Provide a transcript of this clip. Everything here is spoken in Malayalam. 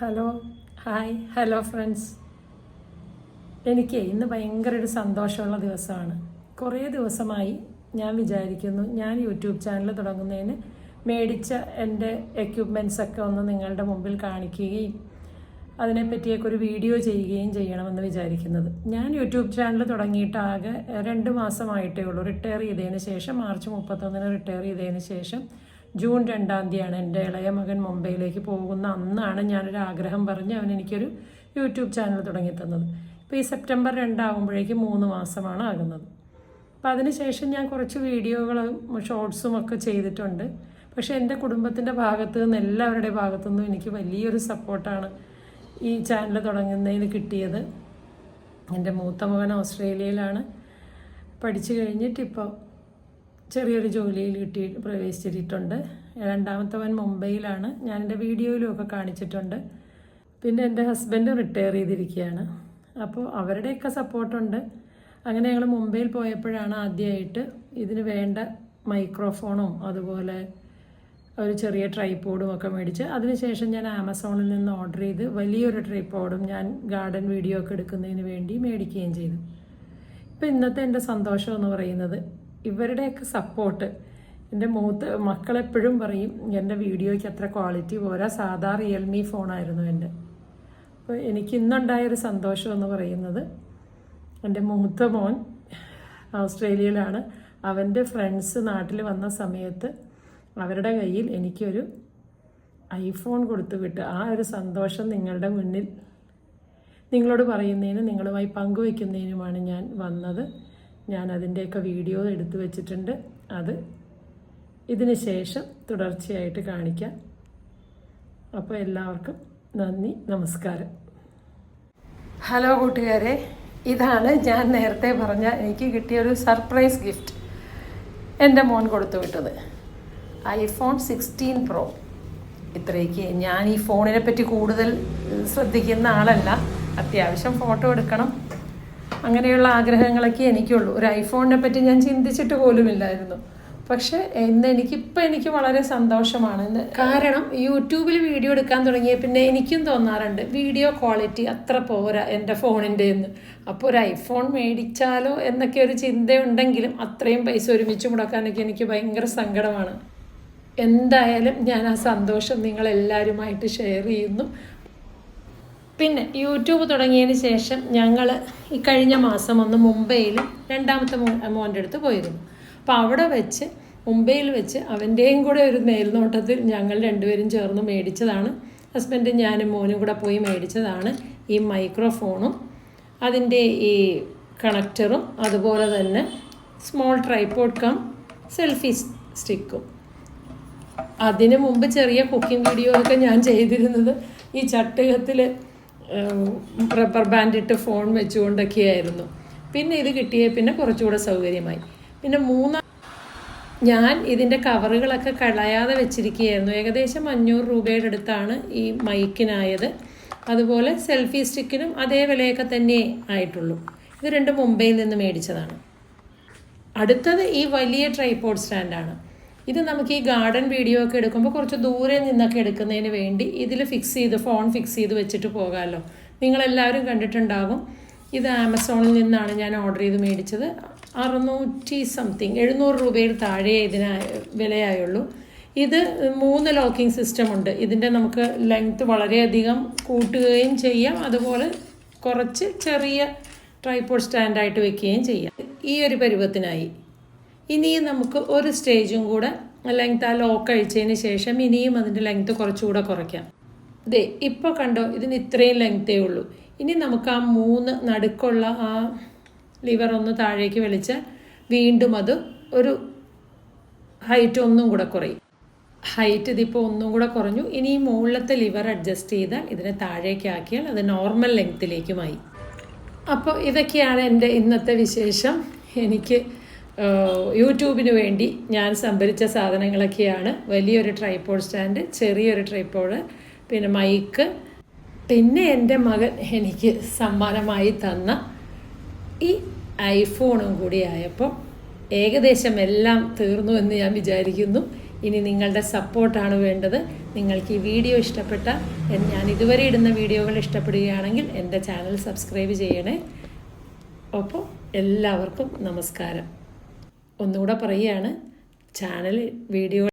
Hello hi hello friends. എനിക്ക് ഇന്ന് ഭയങ്കര ഒരു സന്തോഷമുള്ള ദിവസമാണ്. കുറേ ദിവസമായി ഞാൻ വിചാരിക്കുന്നു ഞാൻ യൂട്യൂബ് ചാനൽ തുടങ്ങുന്നതിന് മേടിച്ച എന്റെ ഒക്കെ ഒന്ന് നിങ്ങളുടെ മുമ്പിൽ കാണിക്കുകയും അതിനെപ്പറ്റിയൊക്കെ ഒരു വീഡിയോ ചെയ്യുകയും ചെയ്യണമെന്ന് വിചാരിക്കുന്നത്. ഞാൻ യൂട്യൂബ് ചാനൽ തുടങ്ങിയിട്ട് ആകെ രണ്ട് മാസമായിട്ടേ ഉള്ളൂ. റിട്ടയർ ചെയ്തതിന് ശേഷം മാർച്ച് മുപ്പത്തൊന്നിന് റിട്ടയർ ചെയ്തതിന് ശേഷം ജൂൺ രണ്ടാം തീയതിയാണ് എന്റെ ഇളയ മകൻ മുംബൈയിലേക്ക് പോകുന്ന അന്നാണ് ഞാനൊരു ആഗ്രഹം പറഞ്ഞ് അവൻ എനിക്കൊരു യൂട്യൂബ് ചാനൽ തുടങ്ങി തന്നത് ഇപ്പോൾ ഈ സെപ്റ്റംബർ രണ്ടാകുമ്പോഴേക്കും മൂന്ന് മാസമാണ് ആകുന്നത്. അപ്പോൾ അതിനുശേഷം ഞാൻ കുറച്ച് വീഡിയോകളും ഷോർട്സും ഒക്കെ ചെയ്തിട്ടുണ്ട്. പക്ഷേ എന്റെ കുടുംബത്തിന്റെ ഭാഗത്ത് നിന്ന് എല്ലാവരുടെ ഭാഗത്തു നിന്നും എനിക്ക് വലിയൊരു സപ്പോർട്ടാണ് ഈ ചാനൽ തുടങ്ങുന്നതിന് കിട്ടിയത്. എന്റെ മൂത്ത മകൻ ഓസ്ട്രേലിയയിലാണ്. പഠിച്ചു കഴിഞ്ഞിട്ടിപ്പോൾ ചെറിയൊരു ജോലിയിൽ കിട്ടി പ്രവേശിച്ചിട്ടുണ്ട്. രണ്ടാമത്തവൻ മുംബൈയിലാണ്. ഞാൻ എന്റെ വീഡിയോയിലുമൊക്കെ കാണിച്ചിട്ടുണ്ട്. പിന്നെ എന്റെ ഹസ്ബൻഡ് റിട്ടയർ ചെയ്തിരിക്കുകയാണ്. അപ്പോൾ അവരുടെയൊക്കെ സപ്പോർട്ടുണ്ട് അങ്ങനെ ഞങ്ങൾ മുംബൈയിൽ പോയപ്പോഴാണ് ആദ്യമായിട്ട് ഇതിന് വേണ്ട മൈക്രോഫോണും അതുപോലെ ഒരു ചെറിയ ട്രൈപോഡും ഒക്കെ മേടിച്ച് അതിനുശേഷം ഞാൻ ആമസോണിൽ നിന്ന് ഓർഡർ ചെയ്ത് വലിയൊരു ട്രൈപോഡും ഞാൻ ഗാർഡൻ വീഡിയോ ഒക്കെ എടുക്കുന്നതിന് വേണ്ടി മേടിക്കുകയും ചെയ്തു. ഇപ്പം ഇന്നത്തെ എന്റെ സന്തോഷം എന്ന് പറയുന്നത് ഇവരുടെയൊക്കെ സപ്പോർട്ട് എന്റെ മൂത്ത് മക്കളെപ്പോഴും പറയും എന്റെ വീഡിയോയ്ക്ക് അത്ര ക്വാളിറ്റി പോരാ. സാധാ റിയൽമി ഫോണായിരുന്നു എന്റെ. അപ്പോൾ എനിക്ക് ഇന്നുണ്ടായൊരു സന്തോഷം എന്ന് പറയുന്നത് എന്റെ മൂത്ത മോൻ ഓസ്ട്രേലിയയിലാണ് അവന്റെ ഫ്രണ്ട്സ് നാട്ടിൽ വന്ന സമയത്ത് അവരുടെ കയ്യിൽ എനിക്കൊരു ഐഫോൺ കൊടുത്തു വിട്ട്. ആ ഒരു സന്തോഷം നിങ്ങളുടെ മുന്നിൽ നിങ്ങളോട് പറയുന്നതിനും നിങ്ങളുമായി പങ്കുവയ്ക്കുന്നതിനുമാണ് ഞാൻ വന്നത്. ഞാൻ അതിന്റെയൊക്കെ വീഡിയോ എടുത്തു വച്ചിട്ടുണ്ട്. അത് ഇതിന് ശേഷം തുടർച്ചയായിട്ട് കാണിക്കാം. അപ്പോൾ എല്ലാവർക്കും നന്ദി നമസ്കാരം. ഹലോ കൂട്ടുകാരെ ഇതാണ് ഞാൻ നേരത്തെ പറഞ്ഞ എനിക്ക് കിട്ടിയ ഒരു സർപ്രൈസ് ഗിഫ്റ്റ് എന്റെ മോൻ കൊടുത്തു വിട്ടത്. IPhone sixteen pro. ഇത്രയ്ക്ക് ഞാൻ ഈ ഫോണിനെ പറ്റി കൂടുതൽ ശ്രദ്ധിക്കുന്ന ആളല്ല. അത്യാവശ്യം ഫോട്ടോ എടുക്കണം. അങ്ങനെയുള്ള ആഗ്രഹങ്ങളൊക്കെ എനിക്കുള്ളൂ. ഒരു ഐഫോണിനെ പറ്റി ഞാൻ ചിന്തിച്ചിട്ട് പോലുമില്ലായിരുന്നു പക്ഷെ ഇന്ന് എനിക്ക് ഇപ്പം എനിക്ക് വളരെ സന്തോഷമാണ്. കാരണം യൂട്യൂബിൽ വീഡിയോ എടുക്കാൻ തുടങ്ങിയ പിന്നെ എനിക്കും തോന്നാറുണ്ട് വീഡിയോ ക്വാളിറ്റി അത്ര പോരാ എന്റെ ഫോണിന്റെ എന്ന് അപ്പോൾ ഒരു ഐഫോൺ മേടിച്ചാലോ എന്നൊക്കെ ഒരു ചിന്തയുണ്ടെങ്കിലും അത്രയും പൈസ ഒരുമിച്ച് മുടക്കാനൊക്കെ എനിക്ക് ഭയങ്കര സങ്കടമാണ്. എന്തായാലും ഞാൻ ആ സന്തോഷം നിങ്ങളെല്ലാവരുമായിട്ട് ഷെയർ ചെയ്യുന്നു. പിന്നെ യൂട്യൂബ് തുടങ്ങിയതിന് ശേഷം ഞങ്ങൾ ഈ കഴിഞ്ഞ മാസം ഒന്ന് മുംബൈയിൽ രണ്ടാമത്തെ മോന്റെ അടുത്ത് പോയിരുന്നു. അപ്പോൾ അവിടെ വെച്ച് മുംബൈയിൽ വെച്ച് അവന്റെയും കൂടെ ഒരു മേൽനോട്ടത്തിൽ ഞങ്ങൾ രണ്ടുപേരും ചേർന്ന് മേടിച്ചതാണ്. ഹസ്ബൻഡും ഞാനും മോനും കൂടെ പോയി മേടിച്ചതാണ് ഈ മൈക്രോഫോണും അതിന്റെ ഈ കണക്ടറും അതുപോലെ തന്നെ സ്മോൾ ട്രൈപോഡ് കം സെൽഫി സ്റ്റിക്കും. അതിനു മുമ്പ് ചെറിയ കുക്കിംഗ് വീഡിയോ ഒക്കെ ഞാൻ ചെയ്തിരുന്നത് ഈ ചട്ടുകത്തിൽ റബ്ബർ ബാൻഡ് ഇട്ട് ഫോൺ വെച്ചുകൊണ്ടൊക്കെയായിരുന്നു. പിന്നെ ഇത് കിട്ടിയ പിന്നെ കുറച്ചുകൂടെ സൗകര്യമായി. പിന്നെ മൂന്നാം ഞാൻ ഇതിന്റെ കവറുകളൊക്കെ കളയാതെ വെച്ചിരിക്കുകയായിരുന്നു. ഏകദേശം അഞ്ഞൂറ് രൂപയുടെ അടുത്താണ് ഈ മൈക്കിനായത്. അതുപോലെ സെൽഫി സ്റ്റിക്കിനും അതേ വിലയൊക്കെ തന്നെ ആയിട്ടുള്ളൂ. ഇത് രണ്ടും മുംബൈയിൽ നിന്ന് മേടിച്ചതാണ്. അടുത്തത് ഈ വലിയ ട്രൈപോഡ് സ്റ്റാൻഡാണ്. ഇത് നമുക്ക് ഈ ഗാർഡൻ വീഡിയോ ഒക്കെ എടുക്കുമ്പോൾ കുറച്ച് ദൂരെ നിന്നൊക്കെ എടുക്കുന്നതിന് വേണ്ടി ഇതിൽ ഫിക്സ് ചെയ്ത് ഫോൺ ഫിക്സ് ചെയ്ത് വെച്ചിട്ട് പോകാമല്ലോ നിങ്ങളെല്ലാവരും കണ്ടിട്ടുണ്ടാകും ഇത് ആമസോണിൽ നിന്നാണ് ഞാൻ ഓർഡർ ചെയ്ത് മേടിച്ചത്. അറുന്നൂറ്റി സംതിങ് എഴുന്നൂറ് രൂപയിൽ താഴെ ഇതിന് വിലയായുള്ളൂ. ഇത് മൂന്ന് ലോക്കിംഗ് സിസ്റ്റം ഉണ്ട്. ഇതിന്റെ നമുക്ക് ലെങ്ത്ത് വളരെയധികം കൂട്ടുകയും ചെയ്യാം. അതുപോലെ കുറച്ച് ചെറിയ ട്രൈപോഡ് സ്റ്റാൻഡായിട്ട് വെക്കുകയും ചെയ്യാം. ഈ ഒരു പരുവത്തിനായി. ഇനിയും നമുക്ക് ഒരു സ്റ്റേജും കൂടെ ലെങ്ത് ആ ലോക്ക് അഴിച്ചതിന് ശേഷം ഇനിയും അതിന്റെ ലെങ്ത് കുറച്ചുകൂടെ കുറയ്ക്കാം. ഇതേ ഇപ്പോൾ കണ്ടോ ഇതിന് ഇത്രയും ലെങ്ത്തേ ഉള്ളൂ. ഇനി നമുക്ക് ആ മൂന്ന് നടുക്കുള്ള ആ ലിവർ ഒന്ന് താഴേക്ക് വലിച്ച് വീണ്ടും അത് ഒരു ഹൈറ്റ് ഒന്നും കൂടെ കുറയും. ഹൈറ്റ് ഇതിപ്പോൾ ഒന്നും കൂടെ കുറഞ്ഞു. ഇനി മുകളിലത്തെ ലിവർ അഡ്ജസ്റ്റ് ചെയ്താൽ ഇതിനെ താഴേക്ക് ആക്കിയാൽ അത് നോർമൽ ലെങ്ത്തിലേക്കുമായി അപ്പോൾ ഇതൊക്കെയാണ് എന്റെ ഇന്നത്തെ വിശേഷം. എനിക്ക് യൂട്യൂബിന് വേണ്ടി ഞാൻ സംഭരിച്ച സാധനങ്ങളൊക്കെയാണ് വലിയൊരു ട്രൈപ്പോഡ് സ്റ്റാൻഡ് ചെറിയൊരു ട്രൈപ്പോഡ് പിന്നെ മൈക്ക് പിന്നെ എന്റെ മകൻ എനിക്ക് സമ്മാനമായി തന്ന ഈ ഐഫോണും കൂടി ആയപ്പോൾ ഏകദേശം എല്ലാം തീർന്നു എന്ന് ഞാൻ വിചാരിക്കുന്നു. ഇനി നിങ്ങളുടെ സപ്പോർട്ടാണ് വേണ്ടത്. നിങ്ങൾക്ക് ഈ വീഡിയോ ഇഷ്ടപ്പെട്ട ഞാൻ ഇതുവരെ ഇടുന്ന വീഡിയോകൾ ഇഷ്ടപ്പെടുകയാണെങ്കിൽ എന്റെ ചാനൽ സബ്സ്ക്രൈബ് ചെയ്യണേ. ഒപ്പം എല്ലാവർക്കും നമസ്കാരം. ഒന്നുകൂടെ പറയുകയാണ്. Channel video